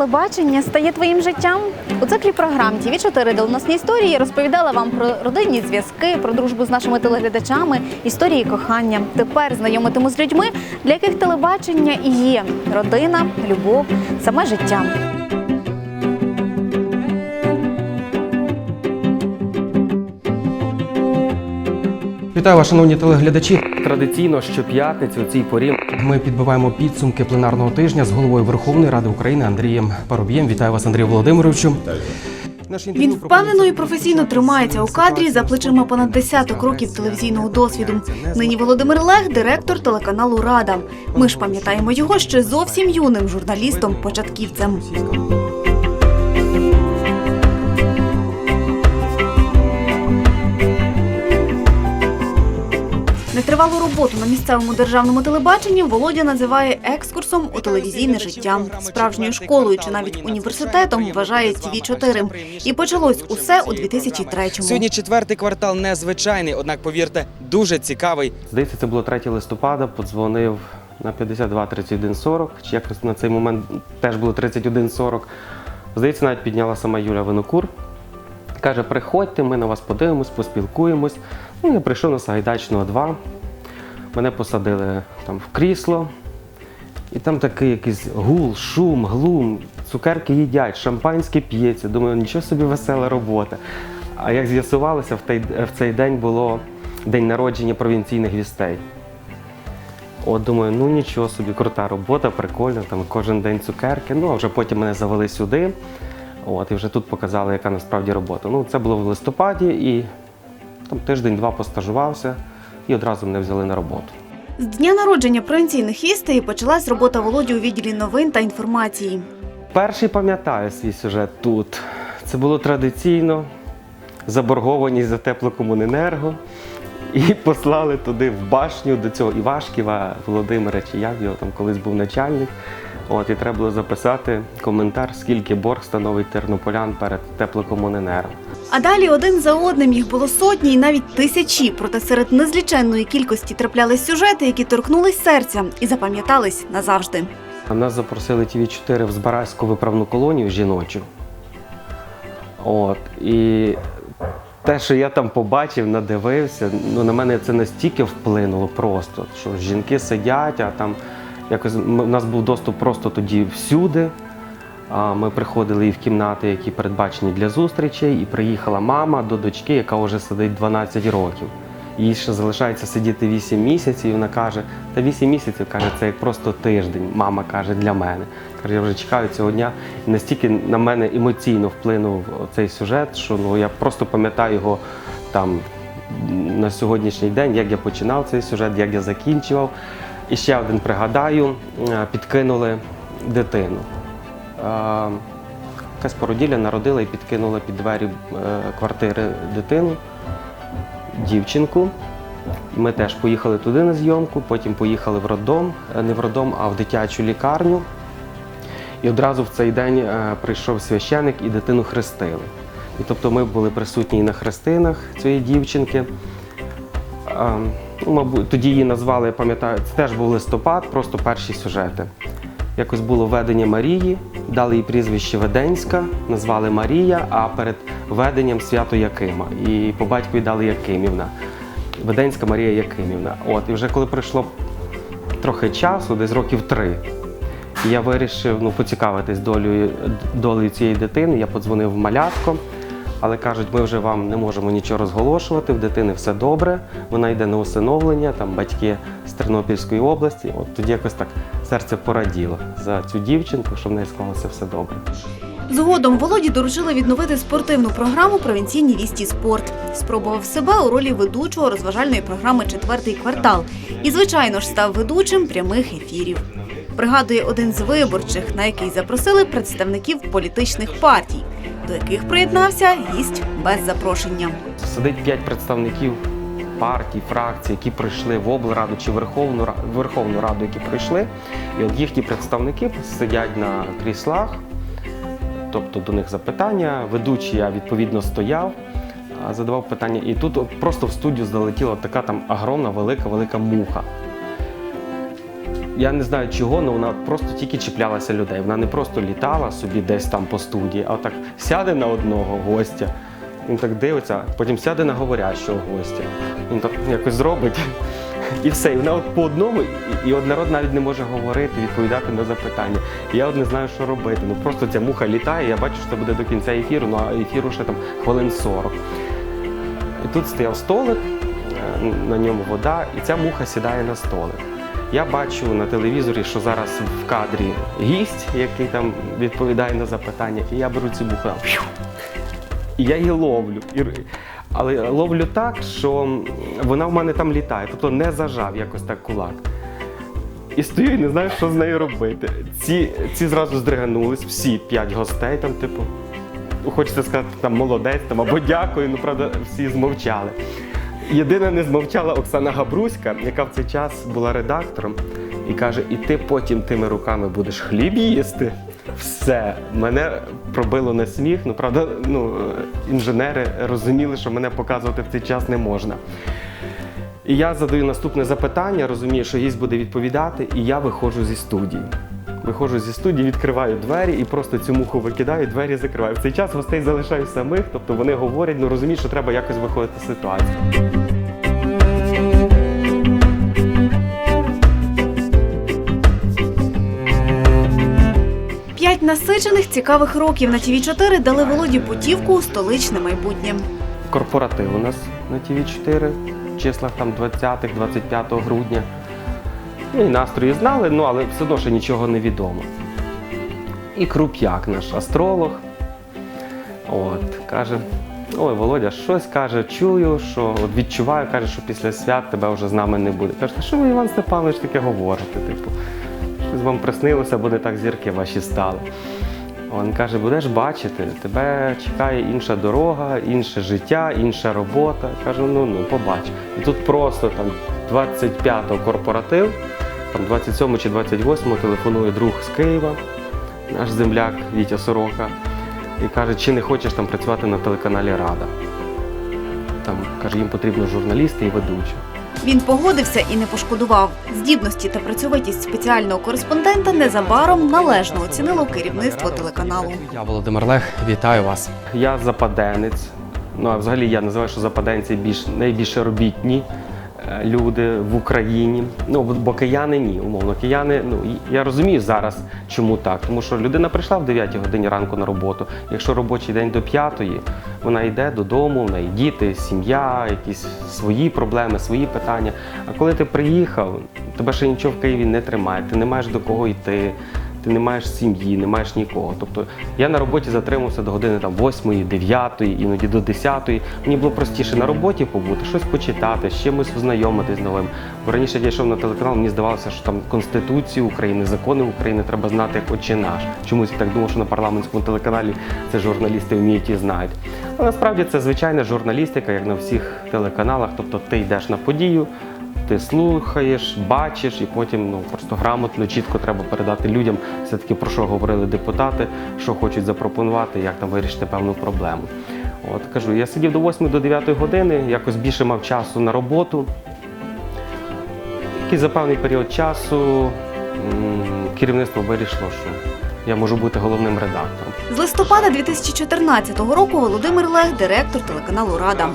телебачення стає твоїм життям? У циклі програм тв 4 доленосні історії розповідала вам про родинні зв'язки, про дружбу з нашими телеглядачами, історії кохання. Тепер знайомитиму з людьми, для яких телебачення і є родина, любов, саме життя. Вітаю вас, шановні телеглядачі. Традиційно щоп'ятниці у цій порі Ми підбиваємо підсумки пленарного тижня з головою Верховної Ради України Андрієм Парубієм. Вітаю вас, Андрію Володимировичу. Наше Він впевнено і професійно тримається у кадрі за плечима понад десяток років телевізійного досвіду. Нині Володимир Лег, директор телеканалу Рада. Ми ж пам'ятаємо його ще зовсім юним журналістом-початківцем. Нетривалу роботу на місцевому державному телебаченні Володя називає екскурсом у телевізійне життя. Справжньою школою чи навіть університетом вважає ТВ 4 І почалось усе у 2003-му. Сьогодні четвертий квартал незвичайний, однак повірте, дуже цікавий. здається, це було 3 листопада. Подзвонив на 52 31 40, чи якось на цей момент теж було 31 40. Здається, навіть підняла сама Юля Винокур. Каже, приходьте, ми на вас подивимось, поспілкуємось. Ну, я прийшов на Сагайдачного 2. Мене посадили там в крісло. І там такий якийсь гул, шум, глум, цукерки їдять, шампанське п'ється. Думаю, нічого собі весела робота. А як з'ясувалося, в, в цей день було день народження провінційних вістей. От думаю, ну нічого собі, крута робота, прикольно, там кожен день цукерки. Ну, а вже потім мене завели сюди. От, і вже тут показали, яка насправді робота. Ну, це було в листопаді, і там тиждень-два постажувався, і одразу мене взяли на роботу. З дня народження провінційних вістей почалась робота Володі у відділі новин та інформації. Перший пам'ятаю свій сюжет тут. Це було традиційно заборгованість за теплокомуненерго. І послали туди в башню до цього Івашківа Володимира, чи як його там колись був начальник. От, і треба було записати коментар, скільки борг становить тернополян перед теплокомуненерго. А далі один за одним їх було сотні і навіть тисячі. Проте серед незліченної кількості траплялись сюжети, які торкнулись серця і запам'ятались назавжди. Нас запросили ті 4 в Збаразьку виправну колонію жіночу. От, і те, що я там побачив, надивився, ну на мене це настільки вплинуло просто, що жінки сидять, а там якось у нас був доступ просто тоді всюди. Ми приходили і в кімнати, які передбачені для зустрічей, і приїхала мама до дочки, яка вже сидить 12 років. Їй ще залишається сидіти 8 місяців, і вона каже, та 8 місяців каже, це як просто тиждень. Мама каже для мене. Каже, я вже чекаю цього дня. І настільки на мене емоційно вплинув цей сюжет, що ну я просто пам'ятаю його там на сьогоднішній день, як я починав цей сюжет, як я закінчував. І ще один пригадаю, е, підкинули дитину. Е, Якась породілля народила і підкинула під двері е, квартири дитину, дівчинку. Ми теж поїхали туди на зйомку, потім поїхали в роддом, не в роддом, а в дитячу лікарню. І одразу в цей день прийшов священик і дитину хрестили. І тобто ми були присутні на хрестинах цієї дівчинки. Ну, мабуть, тоді її назвали, я пам'ятаю, це теж був листопад, просто перші сюжети. Якось було ведення Марії, дали їй прізвище Веденська, назвали Марія, а перед веденням свято Якима. І по батькові дали Якимівна. Веденська Марія Якимівна. От, і вже коли пройшло трохи часу, десь років три, я вирішив ну, поцікавитись долею, долею цієї дитини. Я подзвонив малятко, але кажуть, ми вже вам не можемо нічого розголошувати, в дитини все добре, вона йде на усиновлення, там батьки з Тернопільської області. От тоді якось так серце пораділо за цю дівчинку, що в неї склалося все добре. Згодом Володі доручили відновити спортивну програму Провінційні вісті спорт. Спробував себе у ролі ведучого розважальної програми Четвертий квартал і, звичайно ж, став ведучим прямих ефірів. Пригадує один з виборчих, на який запросили представників політичних партій, до яких приєднався гість без запрошення. Сидить п'ять представників партій, фракцій, які прийшли в облраду чи Верховну Верховну Раду, які прийшли. І от їхні представники сидять на кріслах, тобто до них запитання. Ведучий я відповідно стояв, задавав питання. І тут просто в студію залетіла така там огромна, велика, велика муха. Я не знаю чого, але вона просто тільки чіплялася людей. Вона не просто літала собі десь там по студії, а так сяде на одного гостя, він так дивиться, потім сяде на говорящого гостя. Він так якось зробить. І все, і вона от по одному, і, от народ навіть не може говорити, відповідати на запитання. І я от не знаю, що робити. Ну просто ця муха літає, я бачу, що це буде до кінця ефіру, ну а ефіру ще там хвилин 40. І тут стояв столик, е, на ньому вода, і ця муха сідає на столик. Я бачу на телевізорі, що зараз в кадрі гість, який там відповідає на запитання, і я беру цю муху. І я її ловлю. Але ловлю так, що вона в мене там літає, тобто не зажав якось так кулак. І стою і не знаю, що з нею робити. Ці, ці зразу здриганулись, всі п'ять гостей, там, типу, хочеться сказати, там молодець там, або дякую, ну правда, всі змовчали. Єдина не змовчала Оксана Габруська, яка в цей час була редактором, і каже: і ти потім тими руками будеш хліб їсти. Все, мене пробило на сміх. Ну, правда, ну, інженери розуміли, що мене показувати в цей час не можна. І я задаю наступне запитання, розумію, що гість буде відповідати, і я виходжу зі студії. Виходжу зі студії, відкриваю двері і просто цю муху викидаю, двері закриваю. В цей час гостей залишаю самих, тобто вони говорять, ну розуміють, що треба якось виходити з ситуації. П'ять насичених цікавих років на ТВ 4 дали Володі путівку у столичне майбутнє. Корпоратив у нас на ТВ4 в числах там 20-25 грудня. Ну і настрої знали, ну але все одно ще нічого не відомо. І Круп'як, наш астролог, от, каже: ой, Володя, щось каже, чую, що от відчуваю, каже, що після свят тебе вже з нами не буде. Каже, що ви, Іван Степанович, таке говорите? Типу, щось вам приснилося, бо не так зірки ваші стали. Він каже, будеш бачити, тебе чекає інша дорога, інше життя, інша робота. Кажу, ну ну побач. І тут просто там 25-го корпоратив, там 27 чи 28 телефонує друг з Києва, наш земляк Вітя Сорока, і каже, чи не хочеш там працювати на телеканалі Рада. Там каже, їм потрібно журналісти і ведучі. Він погодився і не пошкодував. Здібності та працьовитість спеціального кореспондента незабаром належно оцінило керівництво телеканалу. Я Володимир Лех, вітаю вас. Я западенець. Ну а взагалі я називаю, що западенці більш найбільше робітні люди в Україні. Ну бо- кияни ні, умовно. Кияни, ну я розумію зараз, чому так. Тому що людина прийшла в 9 годині ранку на роботу. Якщо робочий день до 5, вона йде додому, в неї діти, сім'я, якісь свої проблеми, свої питання. А коли ти приїхав, тебе ще нічого в Києві не тримає, ти не маєш до кого йти. Ти не маєш сім'ї, не маєш нікого. Тобто я на роботі затримався до години там 8, 9, іноді до 10. Мені було простіше на роботі побути, щось почитати, з чимось ознайомитись з новим. Бо раніше я йшов на телеканал, мені здавалося, що там Конституцію України, закони України треба знати як отче наш. Чомусь я так думав, що на парламентському телеканалі це журналісти вміють і знають. Але насправді це звичайна журналістика, як на всіх телеканалах. Тобто ти йдеш на подію, ти слухаєш, бачиш, і потім ну просто грамотно, чітко треба передати людям все-таки про що говорили депутати, що хочуть запропонувати, як там вирішити певну проблему. От кажу, я сидів до 8 до 9 години, якось більше мав часу на роботу. І за певний період часу керівництво вирішило, що я можу бути головним редактором. З листопада 2014 року Володимир Лех – директор телеканалу Рада.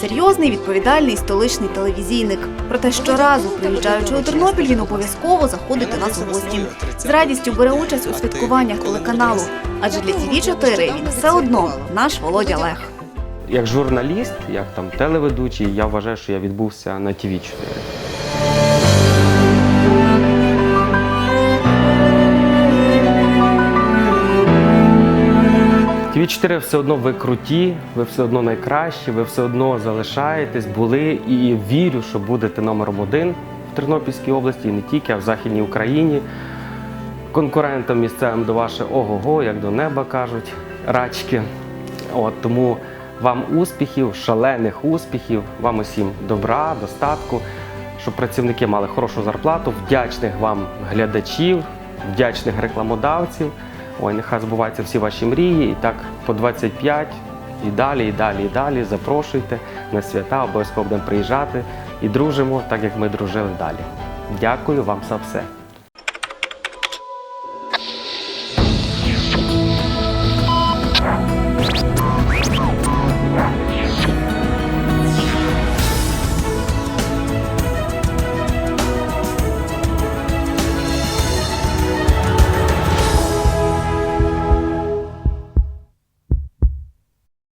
Серйозний, відповідальний столичний телевізійник. Проте щоразу, приїжджаючи у Тернопіль, він обов'язково заходить до нас у гості. З радістю бере участь у святкуваннях телеканалу. Адже для ТВ 4 він все одно наш Володя Лех. Як журналіст, як там телеведучий, я вважаю, що я відбувся на ТВ 4 ТВ 4 все одно ви круті, ви все одно найкращі, ви все одно залишаєтесь, були і вірю, що будете номером один в Тернопільській області, і не тільки, а в Західній Україні. Конкурентам місцевим до вашого ого-го, як до неба кажуть, рачки. От, тому вам успіхів, шалених успіхів, вам усім добра, достатку, щоб працівники мали хорошу зарплату, вдячних вам глядачів, вдячних рекламодавців. Ой, нехай збуваються всі ваші мрії. І так по 25 і далі, і далі, і далі. Запрошуйте на свята, обов'язково будемо приїжджати і дружимо, так як ми дружили далі. Дякую вам за все.